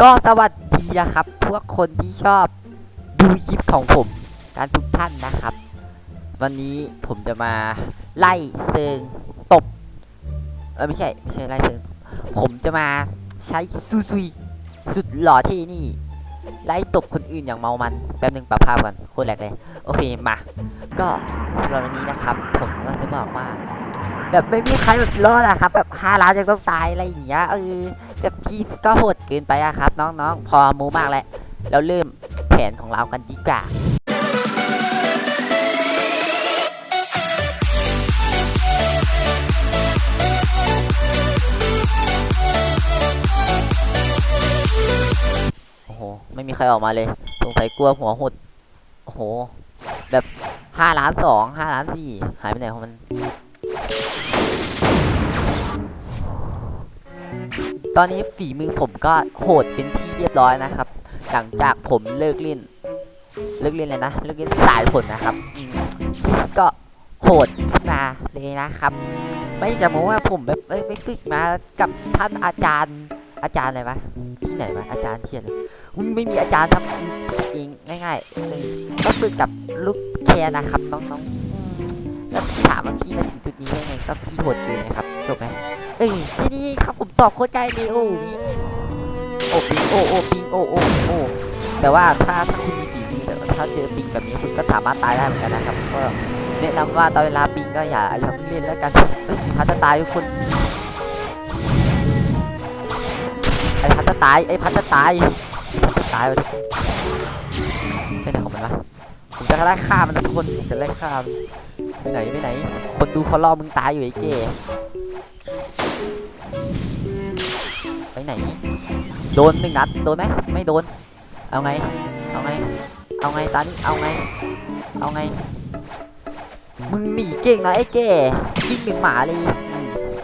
ก็สวัสดีนะครับพวกคนที่ชอบดูคลิปของผมการทุกท่านนะครับ วันนี้ผมจะมาไล่เซิงตบเออไม่ใช่ไม่ใช่ไล่เซิงผมจะมาใช้ซูซุยสุดหล่อที่นี่ไล่ตบคนอื่นอย่างเมามันแป๊บนึงปรับภาพก่อนโคตรแหลกเลยโอเคมาก็สำหรับวันนี้นะครับ ผมก็จะบอกว่า แบบไม่มีใครแบบรอดอะครับแบบห้าล้านจะต้องตายอะไรอย่างเงี้ยเออ แบบพี่ก็โหดเกินไปอะครับ น้องๆ พอมูมากแล้วเราเริ่มแผนของเรากันดีกว่าโอ้โห ไม่มีใครออกมาเลยสงสัยกลัวหัวหดโอ้โห แบบห้าล้านสองห้าล้านสี่หายไปไหนของมัน ตอนนี้ฝีมือผมก็โหดเป็นที่เรียบร้อยนะครับ หลังจากผมเลิกเล่น เลิกเล่นเลยนะ เลิกเล่นสายผลนะครับคิสก็โหดมาเลยนะครับ ไม่จะโม้ว่าผมแบบไปฝึกมากับท่านอาจารย์ อาจารย์อะไรวะที่ไหนวะอาจารย์เชียนไม่มีอาจารย์ทำเองง่ายๆเลยก็ฝึกกับลูกแคร์นะครับน้องๆแล้วถามว่าพี่มาถึงจุดนี้ได้ไงก็พี่โหดเกินนะครับจบไหม ตอบโคตรใจเลยโอ้พี่โอ้ปิงโอ้โอ้ปิงโอ้โอ้โอ้แต่ว่าถ้าถ้าคุณมีฝีมือแต่ว่าถ้าเจอปิงแบบนี้คุณก็สามารถตายได้เหมือนกันนะครับก็แนะนำว่าตอนเวลาปิงก็อย่าอย่าเพิ่งเล่นแล้วกันเอ้ยพัดจะตายทุกคนไอ้พัดจะตายไอ้พัดจะตายพัดจะตายวะทุกคนไปไหนของมันวะผมจะไล่ฆ่ามันนะทุกคนผมจะไล่ฆ่ามันไปไหนไปไหน คนดูเขารอมึงตายอยู่ไอ้เก๋ ไปไหน โดนหนึ่งนัด โดนไหมไม่โดน เอาไง เอาไง เอาไงตานี่เอาไง เอาไง มึงหนีเก่งนะไอ้แก่วิ่งหนึ่งหมาเลย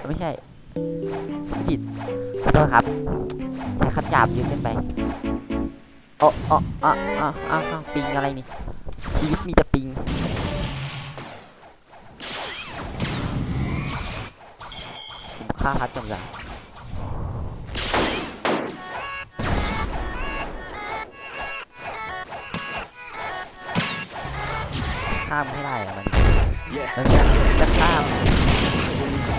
ไม่ใช่ผิดขอโทษครับ ใช้คำหยาบเยอะเกินไปอ๋ออ๋ออ๋ออ๋ออ๋อปิงอะไรนี่ ชีวิตมีแต่ปิงผมฆ่าพัดจำได้ ข้ามไม่ได้อะมัน Yeah, มันจะจะข้าม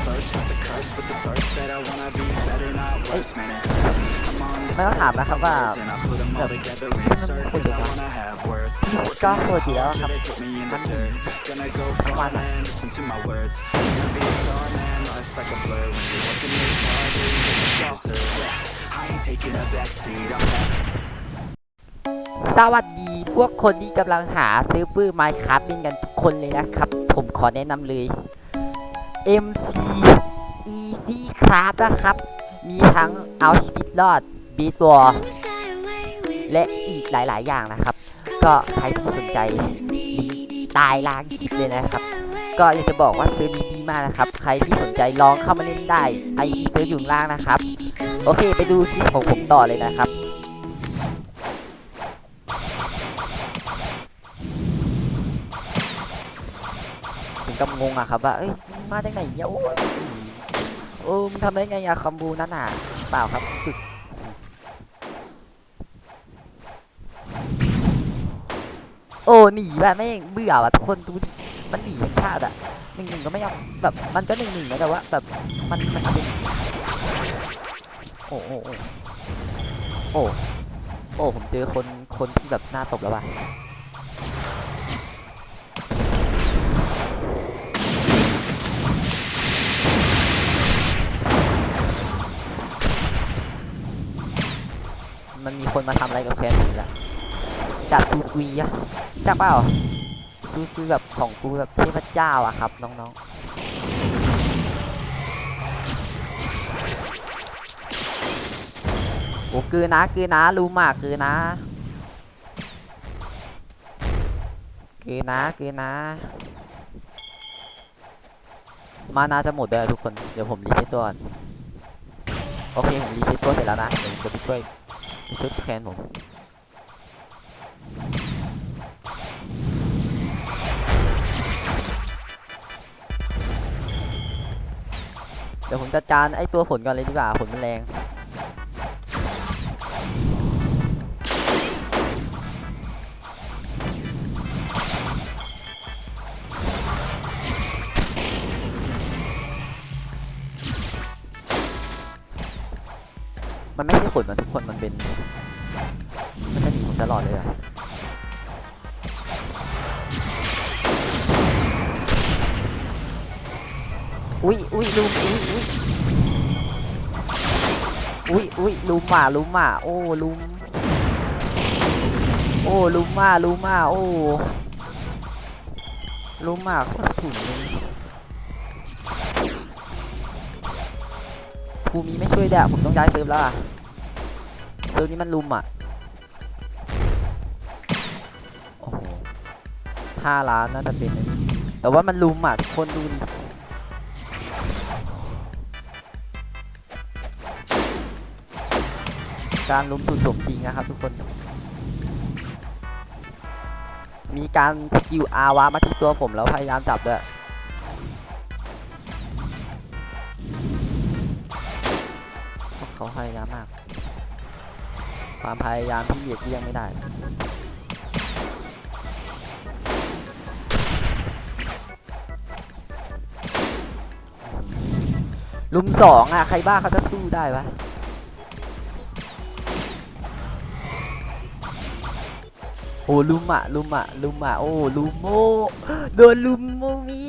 first with the curse, with the burst that I wanna be better, not worse, man. It hurts. I'm on this ไม่ต้องถามนะครับว่า earth, and I put 'em all together, insert, 'cause I wanna have worth. พี่ก็โหดอยู่แล้วครับ They put me in the dirt. Gonna go far, man, listen to my words. Gonna be a star, man, life's like a blur. When you're working this hard, yeah, you get what you deserve. Yeah, I ain't taking a backseat, I'm passing. สวัสดีพวกคนที่กำลังหาซื้อปื้อไมค์ครับเป็นกันทุกคนเลยนะครับ ผมขอแนะนำเลย MC Easy Craft นะครับ มีทั้งเอาชีวิตรอด Beat War และอีกหลายๆ อย่างนะครับ ก็ใครที่สนใจตายล่างคลิปเลยนะครับ ก็อยากจะบอกว่าซื้อนี้ดีมากนะครับ ใครที่สนใจลองเข้ามาเล่นได้ไอซื้ออยู่ข้างล่างนะครับ โอเค ไปดูคลิปของผมต่อเลยนะครับ กับงงอะครับว่าเอ้ยมาได้ไงเนี่ยโอ้ยโอ้มทำได้ไงอะคอมบูนั่นน่ะเปล่าครับฝึกโอ้หนีแบบไม่เบื่อว่ะทุกคนดูดิมันหนีทั้งชาติอะหนึ่งหนึ่งก็ไม่ยอมแบบมันก็หนึ่งหนึ่งนะแต่ว่าแบบมันมันเป็นโอ้โอ้โอ้โอ้โอ้ผมเจอคนคนที่แบบหน้าตบแล้วว่ะ คนมาทำอะไรกับแฟนผมละจากซูซุยอะจากเปล่าซูซุยแบบของกูแบบเทพเจ้าอะครับ น้องๆโอ้คือนะคือนะรู้มากคือนะคือนะคือนะ มานาจะหมดเลยทุกคน เดี๋ยวผมรีเซ็ตตัวโอเค ผมรีเซ็ตตัวเสร็จแล้วนะ เดี๋ยวผมจะไปช่วย ไปช่วยแคนผมเดี๋ยวผมจัดการไอ้ตัวผลก่อนเลยดีกว่าผลมันแรง มันไม่ใช่ขนมันทุกคนมันเป็นมันจะหนีผมตลอดเลยอะอุ้ยอุ้ยลุมอุ้ยอุ้ยอุ้ยอุ้ยลุมอะลุมอะโอ้ลุมโอ้ลุมมาลุมมาโอ้ลุมมาโคตรถุนเลย ภูมิไม่ช่วยเด้อะผมต้องย้ายเซิร์ฟแล้วอะเซิร์ฟนี้มันลุมอะโอ้โหห้าล้านน่าจะเป็นแต่ว่ามันลุมอะทุกคนดูดิการลุมสุดสมจริงนะครับทุกคน มีการสกิลอาวามาที่ตัวผมแล้วพยายามจับด้วย เขาพยายามมาก ความพยายามที่เหยียดเลี่ยงไม่ได้ ลุมสองอะ ใครบ้าเขาจะสู้ได้ปะโอ้ลุมอะลุมอะลุมอะโอ้ลุมโมโดนลุมโมมี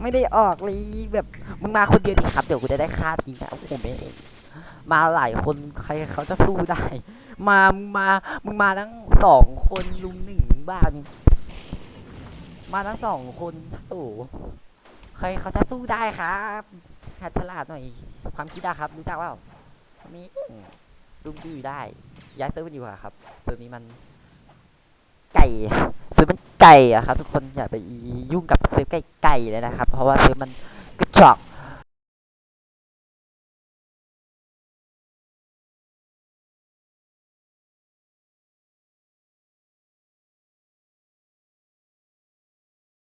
ไม่ได้ออกเลยแบบมึงมาคนเดียวดิครับ เดี๋ยวกูจะได้ฆ่าทิ้งนะโอ้โหไม่ มาหลายคนใครเขาจะสู้ได้ มามึงมามึงมาทั้งสองคนลุมหนึ่งบ้านี่มาทั้งสองคนโอ้โหใครเขาจะสู้ได้ครับหัดฉลาดหน่อย ความคิดอะครับ รู้จักเปล่ามีลุมดื้อได้ย้ายเซิร์ฟมันอยู่อะครับเซิร์ฟนี้มัน ไก่เซิร์ฟมันไก่อะครับ ทุกคนอย่าไปยุ่งกับเซิร์ฟไก่ไก่เลยนะครับ เพราะว่าเซิร์ฟมันกระจอก